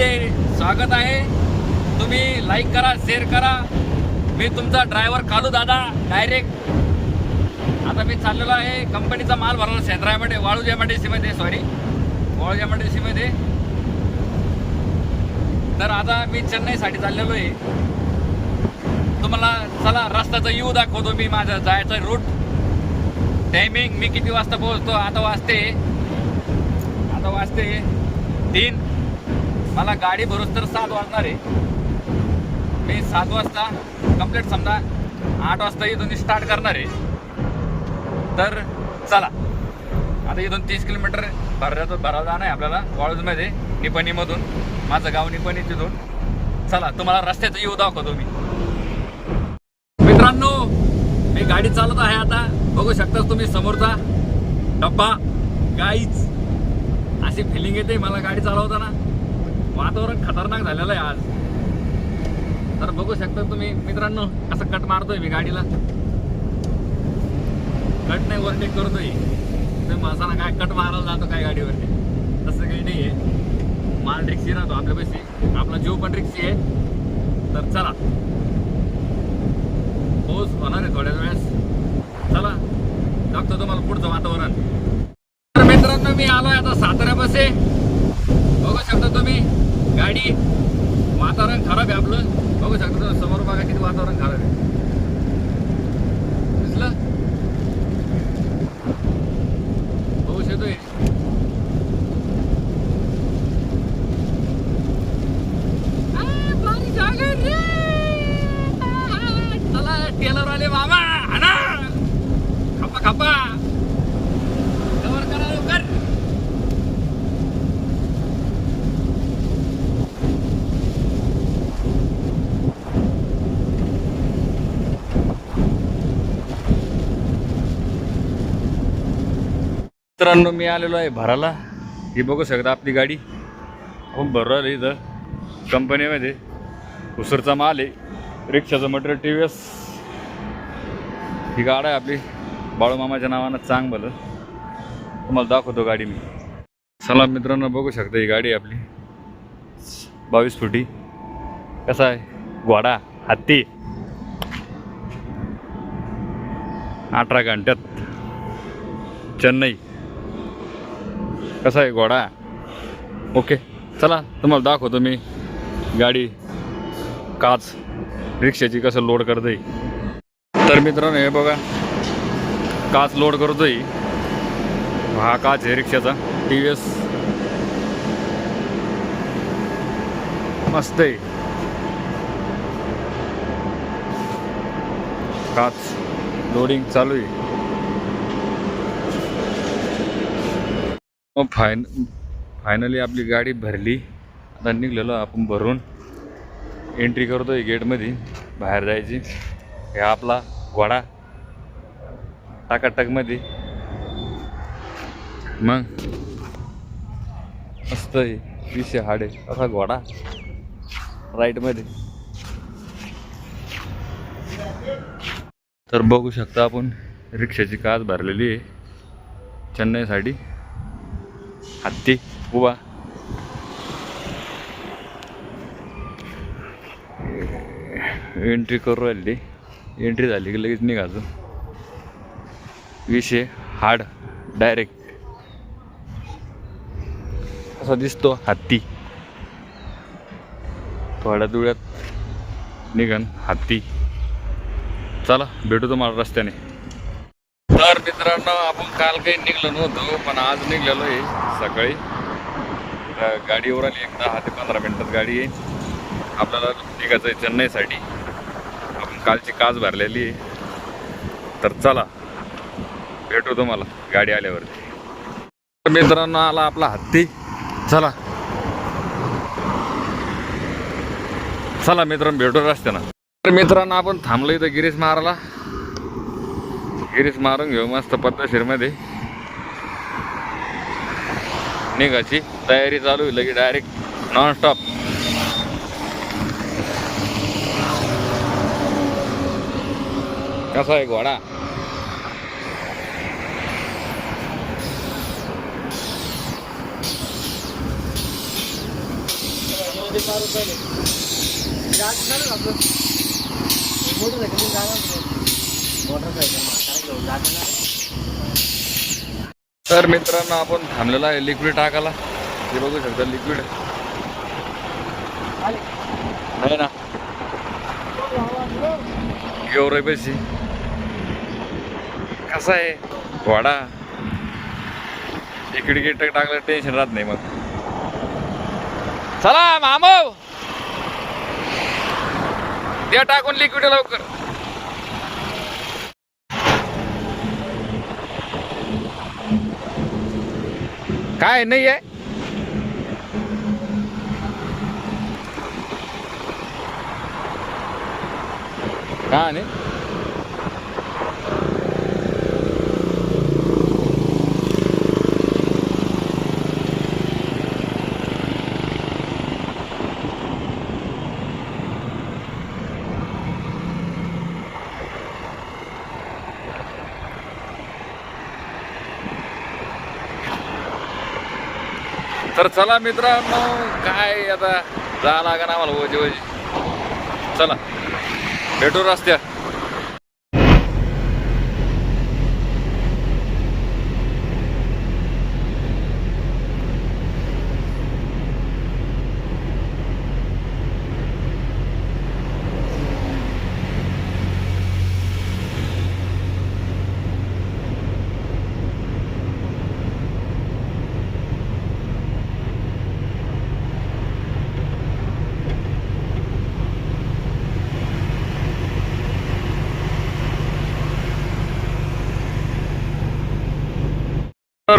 मध्ये स्वागत आहे. तुम्ही लाईक करा शेअर करा. मी तुमचा ड्रायव्हर कालू दादा डायरेक्ट आता मी चाललेलो आहे कंपनीचा माल भरला शेंद्रामध्ये Waluj M sorry Waluj M तर आता मी चेन्नईसाठी चाललेलो आहे. तुम्हाला चला रस्त्याचा येऊ दाखवतो मी माझा जायचा रूट टायमिंग मी किती वाजता पोहोचतो आता वाजते. आता वाजते तीन. मला गाडी भरूच तर सात वाजणार आहे. मी सात वाजता कंप्लीट समजा आठ वाजता इथून स्टार्ट करणार आहे. तर चला. आता इथून तीस किलोमीटर भरायचं भरायला जाणं आहे आपल्याला वाळूजमध्ये निपणीमधून. माझं गाव निपणी तिथून. चला तुम्हाला रस्त्याचं येऊ दाखवतो मी. मित्रांनो मी गाडी चालवत आहे आता. बघू शकता तुम्ही समोरचा डब्बा. गाईच अशी फिलिंग येते मला गाडी चालवताना. वातावरण खतरनाक झालेलं आहे आज. तर बघू शकता तुम्ही मित्रांनो असं कट मारतोय मी गाडीला. कट नाही ओव्हरटेक करतोय. तुम्ही माणसाला काय कट मारायला जातो काय गाडीवरती? तसं काही नाही आहे माल रिक्षी राहतो आपल्यापाशी. आपला जीव पण रिक्षी आहे. तर चला. पाऊस होणार आहे थोड्याच वेळेस चला. दाखतो तुम्हाला पुढचं वातावरण. तर मित्रांनो मी आलोय आता सातारा बघू शकता तुम्ही गाडी वातावरण खराब आहे आपलं. बघू शकता समोर बघा किती वातावरण खराब आहे दिसलं पाऊस येतोय आ, भारी जागा आहे रे. चला टेलर आले मामा आणा खपा खपा कवर करा लवकर मित्रांनो मी आलेलो आहे भराला. ही बघू शकता आपली गाडी. खूप भरू राहिली इथं. कंपनीमध्ये उसरचा माल आहे. रिक्षाचं मटेरियल टी व्ही एस ही गाड आहे आपली. बाळूमामाच्या नावानं चांग भलं तुम्हाला दाखवतो गाडी मी. चला मित्रांनो बघू शकता ही गाडी आहे आपली. बावीस फुटी. कसा आहे? घोडा हत्ती. अठरा घंट्यात. चेन्नई. कसा आहे घोडा? ओके चला तुम्हाला दाखवतो मी गाडी. काच. रिक्षाची कसं लोड करतोय. तर मित्रांनो हे बघा. काच लोड करतोय. हा काच आहे रिक्षाचा. टी व्ही एस मस्त आहे. काच. लोडिंग चालू आहे. फायन फायनली आपली गाडी भरली. आता निघलेलो आपण भरून. एंट्री करतो आहे गेटमध्ये. बाहेर जायची. हे आपला घोडा. टाकाटकमध्ये. मग? मस्त आहे. विषय हाड. आहे असा घोडा. राईटमध्ये. तर बघू शकता आपण. रिक्षाची काच भरलेली आहे. चेन्नईसाठी. हत्ती उभा एंट्री करू राहिली. एंट्री झाली की लगेच निघायचं विषय हार्ड डायरेक्ट असा दिसतो हत्ती थोड्या दुळ्यात निघन हत्ती चला भेटू तुम्हाला रस्त्याने. तर मित्रांनो आपण काल काही निघलो नव्हतो पण आज निघलेलो आहे सकाळी. तर गाडीवर आली एक दहा ते पंधरा मिनिटात गाडी आहे. आपल्याला निघायचं आहे चेन्नईसाठी. आपण कालची काच भरलेली आहे. तर चला भेटू तुम्हाला गाडी आल्यावरती. तर मित्रांनो आला आपला हत्ती. चला. चला मित्रांनो भेटू रस्त्यानं. तर मित्रांनो आपण थांबलो इथं गिरीश महाराला गिरीश मारून घेऊ मस्त पद्धतशीरमध्ये निघाची तयारी चालू आहे लगे डायरेक्ट नॉनस्टॉप कसा आहे घोडा? नदी आपलं मोटरसायकल. तर मित्रांनो आपण थांबलेला आहे लिक्विड टाकायला. हे बघू शकता लिक्विड नाही ना? एवढे पैसे. कसा आहे? घोडा इकडे गेट टाकलं टेन्शन राहत नाही मग. चला मामो! द्या टाकून लिक्विड लवकर. काय नाही आहे. का नाही. तर चला मित्रांनो काय आता जा लागा ना आम्हाला ओजी ओजी चला भेटू रस्त्या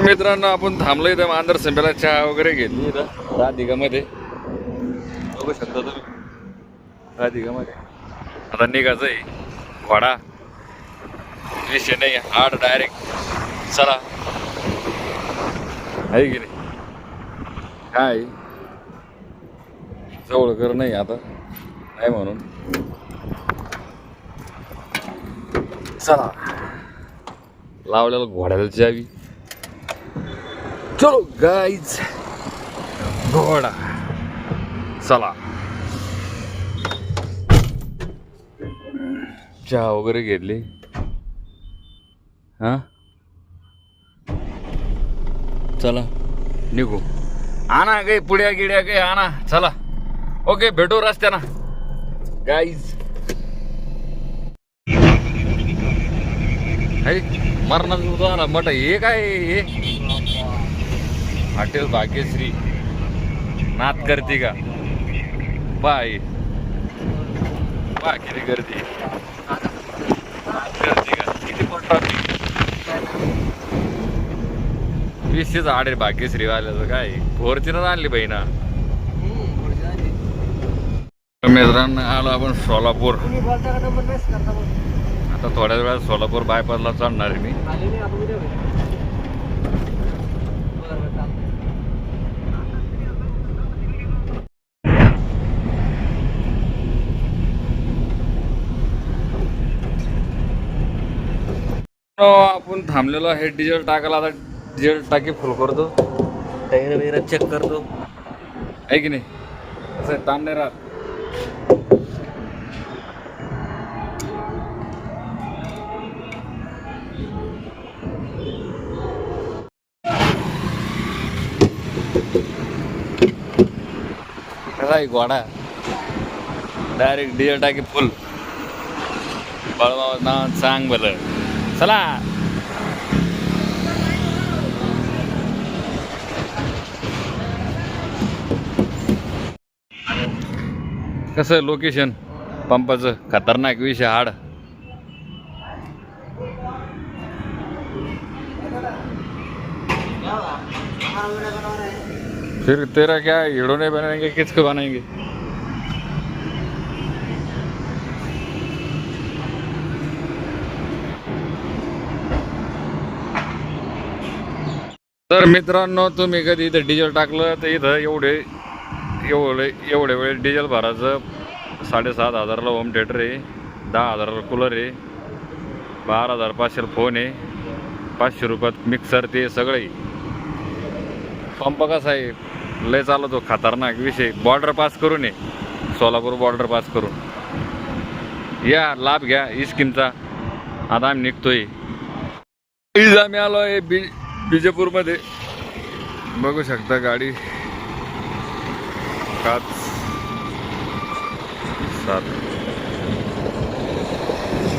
तर मित्रांनो आपण थांबलो इथं मांजर संपेला चहा वगैरे घेतली इथं राधिकामध्ये. बघू शकता तुम्ही. राधिकामध्ये. आता निघायचं आहे. घोडा विषय नाही हार्ड डायरेक्ट चला. आहे की नाही? काय? जवळ कर नाही आता. नाही म्हणून. चला. लावलेलं घोड्याला चावी. चलो गाईज घोडा. चला. चहा वगैरे घेतली? हा? चला. निघू. आणा काही पुड्या गिड्या काही आणा. चला. ओके भेटू रस्त्याना. गाईज मरणाचं उदाहरण मठ हे काय हे? हॉटेल भाग्यश्री. नात करते का? बाय बा किती गर्दी. गर्दी का? किती मोठा वीसशेच आडे भाग्यश्री वाल्याचं काय? फोर्च्युनर आणली बाई ना. मित्रांनो आलो आपण सोलापूर. आता थोड्या वेळात सोलापूर बायपासला चढणार आहे मी आले नाही आपण उद्या भेटू. बरं बरं चालतंय. हो, आपण थांबलेलो आहे डिझेल टाकायला आता डिझेल टाकी फुल करतो. टायर वगैरे चेक करतो. आहे की नाही? असं ताण नाही राहत. घोडा डायरेक्ट डिझेल टाकी फुल बळवा नाव सांग बरं. चला. कसं लोकेशन पंपाचं? खतरनाक विषय हाड. फिर तेरा क्या हिडो नहीं बनाएंगे किसको बनाएंगे? तर मित्रांनो तुम्ही कधी इथं डिझेल टाकलं तर इथं एवढे एवढे एवढे वेळ डिझेल भरायचं. साडेसात हजारला होम थिएटर आहे दहा हजाराला कूलर आहे बारा हजार पाचशेला फोन आहे पाचशे रुपयात मिक्सर ते सगळे. पंप कसा आहे? लय चालवतो खतरनाक विषय. बॉर्डर पास करून ये. सोलापूर बॉर्डर पास करून. या लाभ घ्या इस्कीमचा आता आम्ही निघतोय. आज आम्ही आलो आहे बी विजयपूरमध्ये. बघू शकता गाडी. काच सात.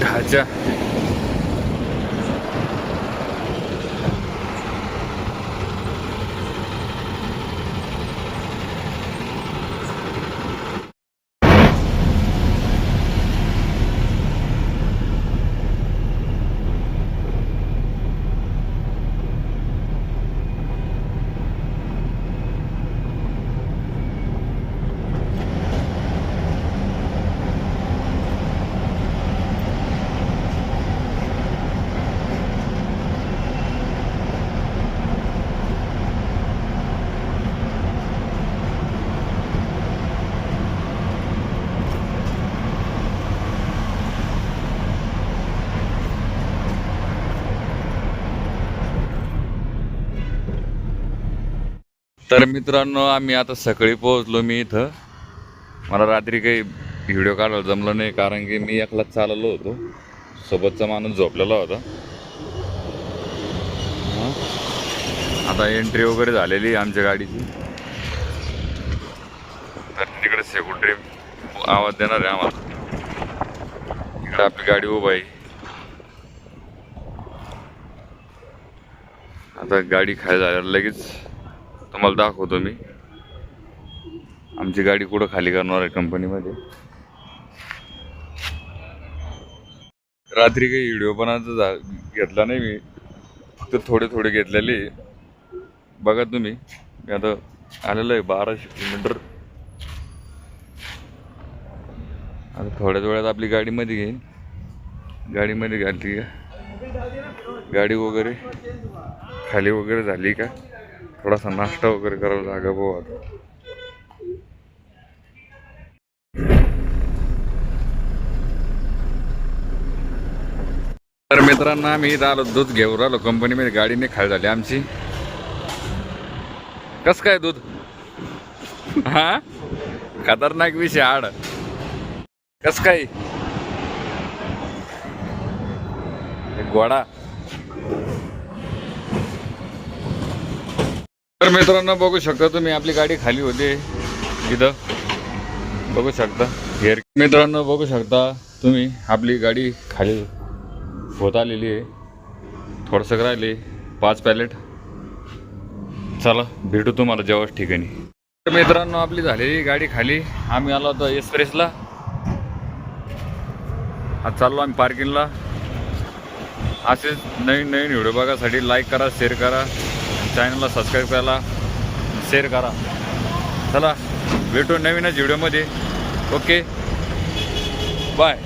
ढाच्या तर मित्रांनो आम्ही आता सकाळी पोहोचलो मी इथं. मला रात्री काही व्हिडिओ काढायला जमलं नाही कारण की मी एकलाच चाललो होतो. सोबतचा माणूस झोपलेला होता. आता एंट्री वगैरे झालेली आहे आमच्या गाडीची. तर तिकडे सेक्युरिटी आवाज देणार आहे आम्हाला. इकडे आपली गाडी उभा आहे. आता गाडी खाली झाल्यावर लगेच तुम्हाला दाखवतो मी. आमची गाडी कुठं खाली करणार आहे कंपनीमध्ये रात्री काही व्हिडिओ पण घेतला नाही मी. फक्त थोडे थोडे घेतलेले. बघा तुम्ही. मी आता आलेलो आहे बाराशे किलोमीटर. आता थोड्याच वेळात आपली गाडीमध्ये घेईन. गाडीमध्ये घालती का? गाडी वगैरे खाली वगैरे झाली का? थोडासा नाश्ता वगैरे करायला जागा भाऊ आता. तर मित्रांनो आम्ही इथं आलो दूध घेऊन राहिलो. कंपनीमध्ये गाडीने खाल झाली आमची. कस काय दूध? हा? खतरनाक विषय आड. कस काय? गोडा तर मित्रांनो बघू शकता तुम्ही आपली गाडी खाली होते. इथं. बघू शकता. हेअर मित्रांनो बघू शकता तुम्ही आपली गाडी खाली होत आलेली आहे. थोडंसं राहिली. पाच पॅलेट चला भेटू तुम्हाला जेव्हाच ठिकाणी. तर मित्रांनो आपली झालेली गाडी खाली. आम्ही आलो होतो एक्सप्रेसला आज चाललो आम्ही पार्किंगला असेच नवीन नवीन व्हिडिओ बघासाठी लाईक करा शेअर करा. चॅनलला सबस्क्राईब करायला शेअर करा. चला भेटू नवीनच व्हिडिओमध्ये ओके बाय